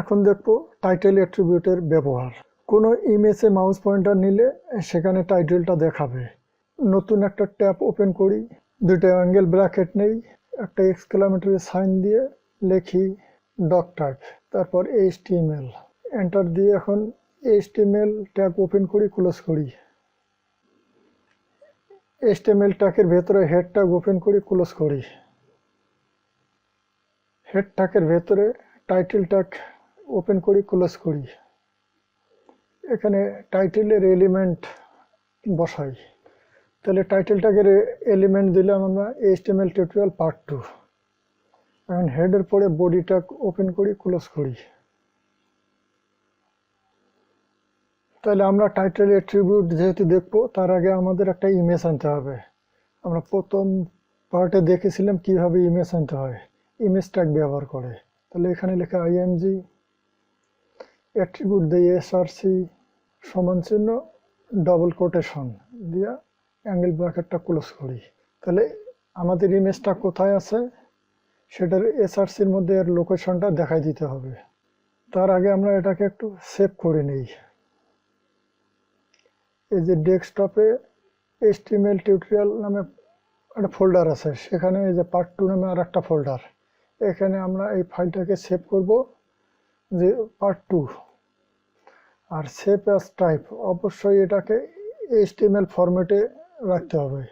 এখন দেখব টাইটেল অ্যাট্রিবিউটের ব্যবহার। কোনো ইমেজে মাউস পয়েন্টার নিলে সেখানে টাইটেলটা দেখাবে। নতুন একটা ট্যাব ওপেন করি দুটো অ্যাঙ্গেল ব্র্যাকেট নেই, একটা এক্সক্লামেটরি সাইন দিয়ে লেখি ডক টাইপ তারপর এইচটিএমএল এন্টার দিয়ে এখন এইচটিএমএল ট্যাব ওপেন করি ক্লোজ করি। এইচ এইচটিএমএল ট্যাগের ভেতরে হেড ট্যাগ ওপেন করি ক্লোজ করি। হেড ট্যাগের ভেতরে টাইটেল ট্যাগ ওপেন করি, ক্লোজ করি। এখানে টাইটেলের এলিমেন্ট বসাই। তাহলে টাইটেলটাকে এলিমেন্ট দিলাম আমরা এইচটিএমএল টিউটোরিয়াল পার্ট টু। এখন হেডের পরে বডি ট্যাগ ওপেন করি, ক্লোজ করি। তাহলে আমরা টাইটেল অ্যাট্রিবিউট যেহেতু দেখব, তার আগে আমাদের একটা ইমেজ আনতে হবে। আমরা প্রথম পার্টে দেখেছিলাম কীভাবে ইমেজ আনতে হয়। ইমেজ ট্যাগ ব্যবহার করে। তাহলে এখানে লেখা আইএমজি অ্যাট্রিবিউট দিয়ে এসআরসি সমান চিহ্ন ডবল কোটেশন দিয়া অ্যাঙ্গেল ব্র্যাকেটটা ক্লোজ করি। তাহলে আমাদের ইমেজটা কোথায় আছে? সেটার এসআরসির মধ্যে এর লোকেশনটা দেখাই দিতে হবে। তার আগে আমরা এটাকে একটু সেভ করে নিই। এই যে ডেস্কটপে এইচটিএমএল টিউটোরিয়াল নামে একটা ফোল্ডার আছে। সেখানে এই যে পার্ট টু নামে আর একটা ফোল্ডার এখানে আমরা এই ফাইলটাকে সেভ করব। যে পার্ট টু আর সেভ অ্যাজ টাইপ অবশ্যই এটাকে এইচটিএমএল ফরম্যাটে রাখতে হবে।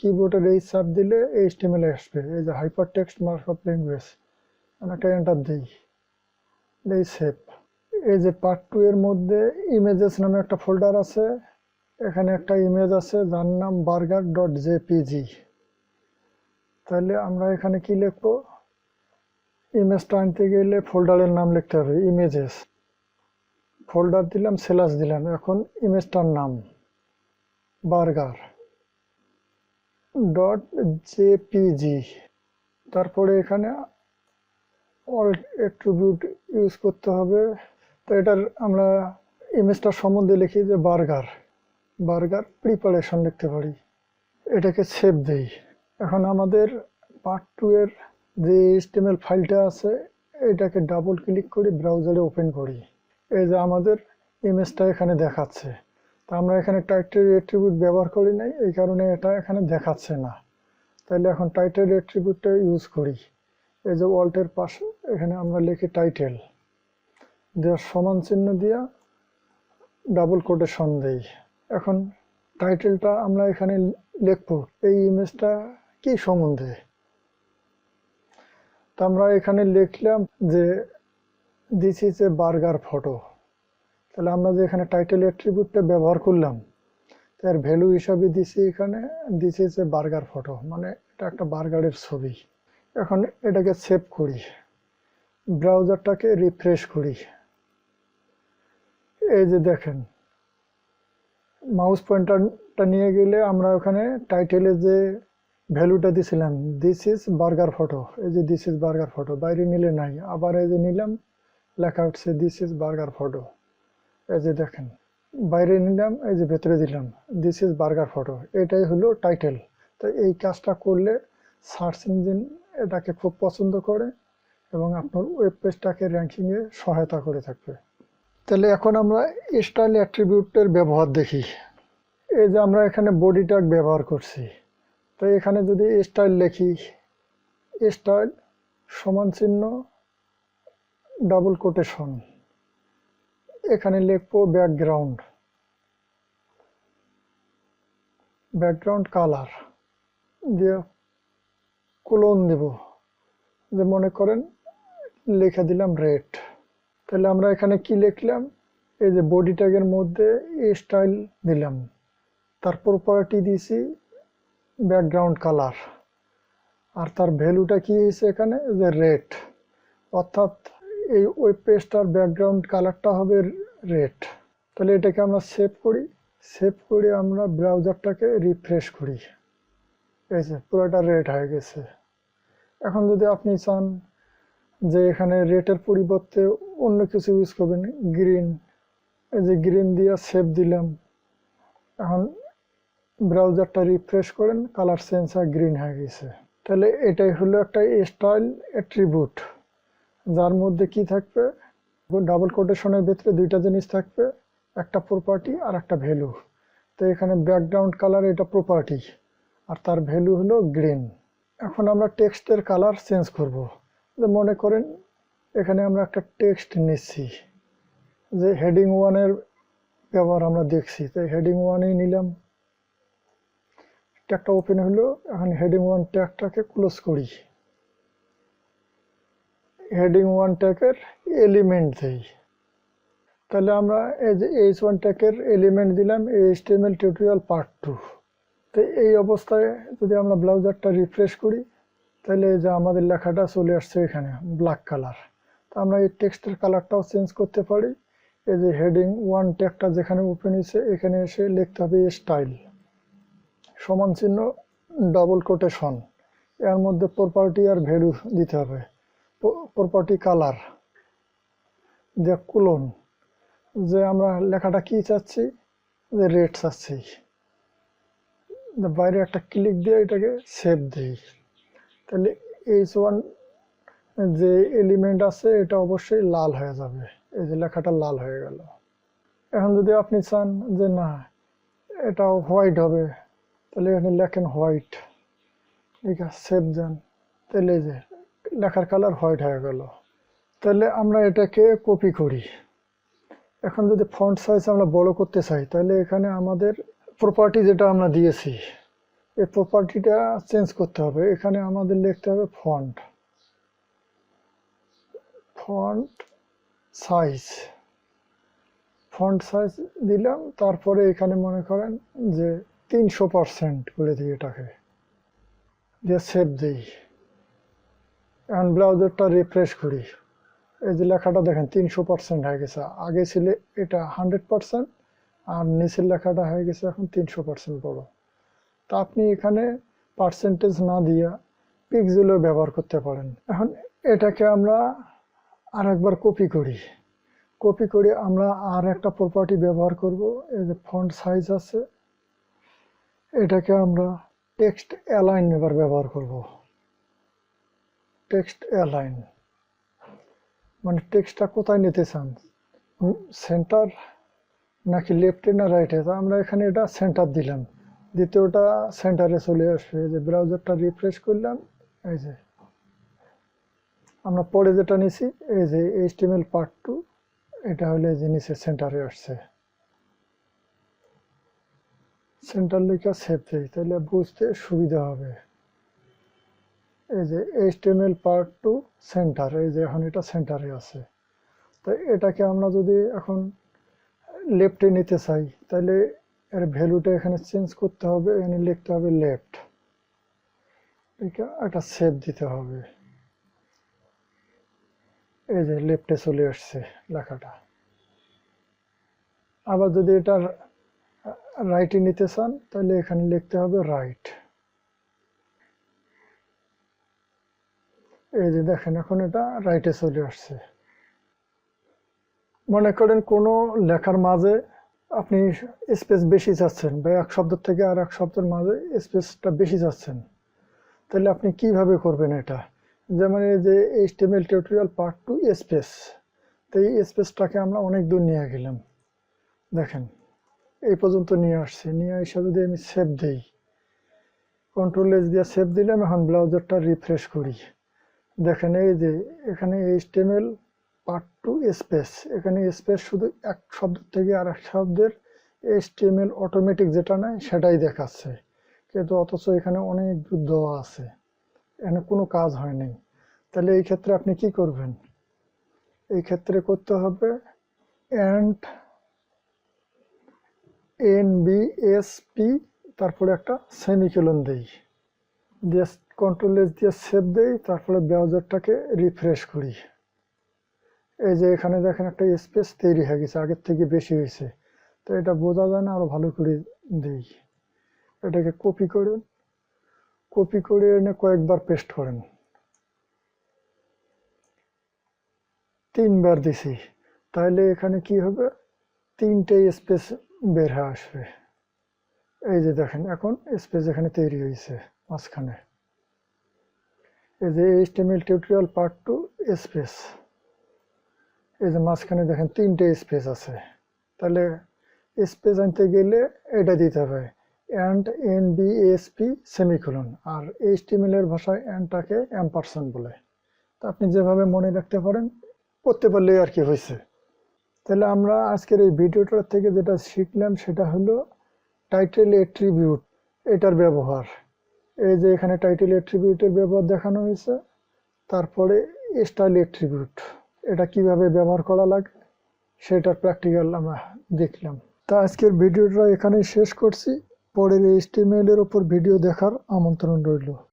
কিবোর্ডের এই চাপ দিলে এইচটিএমএল আসবে। এই যে হাইপার টেক্সট মার্কআপ ল্যাঙ্গুয়েজ আমি একটা এন্টার দিই। এই সেভ এই যে পার্ট টু এর মধ্যে ইমেজেস নামে একটা ফোল্ডার আছে। এখানে একটা ইমেজ আছে, যার নাম বার্গার ডট জেপিজি তাহলে আমরা এখানে কি লিখব? ইমেজটা আনতে গেলে ফোল্ডারের নাম লিখতে হবে ইমেজেস ফোল্ডার দিলাম সেলাস দিলাম, এখন ইমেজটার নাম বার্গার ডট জেপিজি তারপরে এখানে অল অ্যাট্রিবিউট ইউজ করতে হবে। তো এটার আমরা ইমেজটার সম্বন্ধে লিখি যে বার্গার বার্গার প্রিপারেশন লিখতে পারি। এটাকে সেভ দেই। এখন আমাদের পার্ট টু এর যে এইচটিএমএল ফাইলটা আছে, এটাকে ডাবল ক্লিক করে ব্রাউজারে ওপেন করি। এই যে আমাদের ইমেজটা এখানে দেখাচ্ছে। তা আমরা এখানে টাইটেল অ্যাট্রিবিউট ব্যবহার করি নাই, এই কারণে এটা এখানে দেখাচ্ছে না। তাহলে এখন টাইটেল অ্যাট্রিবিউটটা ইউজ করি। এই যে ওয়াল্টের পাশে, এখানে আমরা লিখি টাইটেল দেওয়ার সমান চিহ্ন দিয়া ডাবল কোটেশন দেই। এখন টাইটেলটা আমরা এখানে লিখব। এই ইমেজটা কি সম্বন্ধে? আমরা এখানে লিখলাম যে this is a burger photo তাহলে আমরা যে এখানে টাইটেল অ্যাট্রিবিউটটা ব্যবহার করলাম, তার ভ্যালু হিসাবে দিছি এখানে this is a burger photo মানে এটা একটা বার্গারের ছবি। এখন এটাকে সেভ করি ব্রাউজারটাকে রিফ্রেশ করি। এই যে দেখেন মাউস পয়েন্টারটা নিয়ে গেলে আমরা ওখানে টাইটেলে যে ভ্যালুটা দিছিলাম দিস ইজ বার্গার ফটো এই যে দিস ইজ বার্গার ফটো বাইরে নিলে নাই, আবার এই যে নিলাম, লেখা উঠছে দিস ইজ বার্গার ফটো এই যে দেখেন, বাইরে নিলাম, এই যে ভেতরে দিলাম দিস ইজ বার্গার ফটো এটাই হলো টাইটেল তো এই কাজটা করলে সার্চ ইঞ্জিন এটাকে খুব পছন্দ করে এবং আপনার ওয়েব পেজটাকে র্যাঙ্কিংয়ে সহায়তা করে থাকবে। তাহলে এখন আমরা স্টাইল অ্যাট্রিবিউটের ব্যবহার দেখি, এই যে আমরা এখানে বডি ট্যাগ ব্যবহার করছি। তো এখানে যদি স্টাইল লিখি স্টাইল সমান চিহ্ন ডাবল কোটেশন এখানে লিখব ব্যাকগ্রাউন্ড ব্যাকগ্রাউন্ড কালার দিয়ে কোলন দেব। যে মনে করেন লিখে দিলাম রেড তাহলে আমরা এখানে কি লিখলাম? এই যে বডি ট্যাগের মধ্যে স্টাইল দিলাম। তার প্রপার্টি দিয়েছি ব্যাকগ্রাউন্ড কালার। আর তার ভ্যালুটা কি হয়েছে এখানে? যে রেড। অর্থাৎ এই ওয়েব পেজটার ব্যাকগ্রাউন্ড কালারটা হবে রেড। তাহলে এটাকে আমরা সেভ করি। সেভ করে আমরা ব্রাউজারটাকে রিফ্রেশ করি। এই যে পুরোটা রেড হয়ে গেছে। এখন যদি আপনি চান যে এখানে রেটের পরিবর্তে অন্য কিছু ইউজ করবেন গ্রিন এই যে গ্রিন দিয়ে সেভ দিলাম। এখন ব্রাউজারটা রিফ্রেশ করেন, কালার সেন্সার গ্রিন হয়ে গেছে। তাহলে এটাই হলো একটা স্টাইল অ্যাট্রিবিউট, যার মধ্যে কি থাকবে? ডাবল কোটেশনের ভিতরে দুইটা জিনিস থাকবে, একটা প্রপার্টি আর একটা ভ্যালু তো এখানে ব্যাকগ্রাউন্ড কালার এটা প্রপার্টি আর তার ভ্যালু হলো গ্রিন এখন আমরা টেক্সটের কালার চেঞ্জ করব। যে মনে করেন, এখানে আমরা একটা টেক্সট নিচ্ছি, যে হেডিং ওয়ানের ব্যবহার আমরা দেখছি। তো হেডিং ওয়ানেই নিলাম। ট্যাগটা ওপেন হলো, এখন হেডিং ওয়ান ট্যাগটাকে ক্লোজ করি। হেডিং ওয়ান ট্যাগের এলিমেন্ট দেই। তাহলে আমরা এই যে এইচ ওয়ান ট্যাগের এলিমেন্ট দিলাম এইচটিএমএল টিউটোরিয়াল পার্ট টু তো এই অবস্থায় যদি আমরা ব্লাউজারটা রিফ্রেশ করি, তাহলে এই যে আমাদের লেখাটা চলে আসছে এখানে ব্ল্যাক কালার তো আমরা এই টেক্সটের কালারটাও চেঞ্জ করতে পারি। এই যে হেডিং ওয়ান ট্যাগটা যেখানে ওপেন হয়েছে, এখানে এসে লিখতে হবে স্টাইল সমান চিহ্ন ডবল কোটেশন এর মধ্যে প্রপার্টি আর ভ্যালু দিতে হবে। প্রপার্টি কালার যে কুলন যে আমরা লেখাটা কি চাচ্ছি? যে রেড চাচ্ছি। বাইরে একটা ক্লিক দিয়ে এটাকে সেভ দিই। তাহলে এইচ ওয়ান যে এলিমেন্ট আছে, এটা অবশ্যই লাল হয়ে যাবে। এই যে লেখাটা লাল হয়ে গেল। এখন যদি আপনি চান যে না এটা হোয়াইট হবে। তাহলে এখানে লেখেন হোয়াইট। আছে সেভ দেন। তাহলে যে লেখার কালার হোয়াইট হয়ে গেল। তাহলে আমরা এটাকে কপি করি। এখন যদি ফন্ট সাইজ আমরা বড় করতে চাই, তাহলে এখানে আমাদের প্রপার্টি যেটা আমরা দিয়েছি, এই প্রপার্টিটা চেঞ্জ করতে হবে। এখানে আমাদের লিখতে হবে font. Font size. Font size দিলাম, তারপরে এখানে মনে করেন যে তিনশো পারসেন্ট করে দিই এটাকে। দিয়ে সেভ দিই। এখন ব্রাউজারটা রিফ্রেশ করি। এই যে লেখাটা দেখেন, তিনশো পার্সেন্ট হয়ে গেছে। আগে ছিল এটা হান্ড্রেড পার্সেন্ট আর নিচের লেখাটা হয়ে গেছে এখন তিনশো পার্সেন্ট বড়। তা আপনি এখানে পার্সেন্টেজ না দিয়া পিক্সেলও ব্যবহার করতে পারেন। এখন এটাকে আমরা আর একবার কপি করি। কপি করে আমরা আর একটা প্রপার্টি ব্যবহার করব। এই যে ফন্ট সাইজ আছে এটাকে আমরা টেক্সট অ্যালাইন এবার ব্যবহার করব। টেক্সট অ্যালাইন মানে টেক্সটটা কোথায় নিতে চান? সেন্টার নাকি লেফটে না রাইটে তা আমরা এখানে এটা সেন্টার দিলাম। দ্বিতীয়টা সেন্টারে চলে আসবে। এই যে ব্রাউজারটা রিফ্রেশ করলাম, এই যে আমরা পরে যেটা নিছি, এই যে এইচটিএমএল পার্ট টু এটা হলে যে নিচে সেন্টারে আসছে। সেন্টার লেখা দিই তাহলে বুঝতে সুবিধা হবে। এই যে এইচটিএমএল পার্ট টু সেন্টার, এই যে এখন এটা সেন্টারে আছে। তো এটাকে আমরা যদি এখন লেফটে নিতে চাই, তাহলে এর ভ্যালুটা এখানে চেঞ্জ করতে হবে, এখানে লিখতে হবে লেফট। এটা একটা সেভ দিতে হবে। এই যে লেফটে চলে আসছে লেখাটা। আবার যদি এটা রাইটে নিতে চান, তাহলে এখানে লিখতে হবে রাইট এই যে দেখেন, এখন এটা রাইটে চলে আসছে। মনে করেন কোনো লেখার মাঝে আপনি স্পেস বেশি চাচ্ছেন বা এক শব্দ থেকে আর এক শব্দের মাঝে স্পেসটা বেশি চাচ্ছেন, তাহলে আপনি কীভাবে করবেন এটা? যেমন এই যে HTML tutorial part two space তো এই স্পেসটাকে আমরা অনেক দূর নিয়ে গেলাম। দেখেন এই পর্যন্ত নিয়ে আসছি। নিয়ে এসে যদি আমি সেভ দিই কন্ট্রোল এস দিয়ে সেভ দিলাম এখন ব্রাউজারটা রিফ্রেশ করি। দেখেন এই যে, এখানে এইচটিএমএল পার্ট টু স্পেস এখানে স্পেস শুধু এক শব্দ থেকে আর এক শব্দের এইচটিএমএল অটোমেটিক যেটা নেয় সেটাই দেখাচ্ছে। কিন্তু অথচ এখানে অনেক দেওয়া আছে। এখানে কোনো কাজ হয়নি তাহলে এই ক্ষেত্রে আপনি কি করবেন? এই ক্ষেত্রে করতে হবে and N B S P তারপরে একটা সেমিকোলন দেই। দিয়ে কন্ট্রোল এস দিয়ে সেভ দেই, তারপরে ব্রাউজারটাকে রিফ্রেশ করি। এই যে এখানে দেখেন একটা স্পেস তৈরি হয়ে গেছে, আগের থেকে বেশি হয়েছে। তো এটা বোঝা যায় না, আরও ভালো করে দিই। এটাকে কপি করুন। কপি করে এনে কয়েকবার পেস্ট করেন। তিনবার দিছি। তাহলে এখানে কি হবে? তিনটে স্পেস বের হয়ে আসবে। এই যে দেখেন, এখন স্পেস এখানে তৈরি হয়েছে, মাঝখানে। এই যে HTML tutorial part two space এই যে মাঝখানে দেখেন তিনটে স্পেস আছে। তাহলে স্পেস আনতে গেলে এটা দিতে হবে and N B S P semicolon R HTML এর ভাষায় অ্যান্ডটাকে অ্যাম্পারসন বলে। তা আপনি যেভাবে মনে রাখতে পারেন করতে পারলেই আর কি হয়েছে? তাহলে আমরা আজকের এই ভিডিওটার থেকে যেটা শিখলাম সেটা হলো টাইটেল এট্রিবিউট এটার ব্যবহার। এই যে এখানে টাইটেল এট্রিবিউটের ব্যবহার দেখানো হয়েছে, তারপরে স্টাইল এট্রিবিউট এটা কীভাবে ব্যবহার করা লাগে সেটার প্র্যাকটিক্যাল আমরা দেখলাম। তা আজকের ভিডিওটা এখানেই শেষ করছি, পরের এইচটিএমএল এর উপর ভিডিও দেখার আমন্ত্রণ রইল।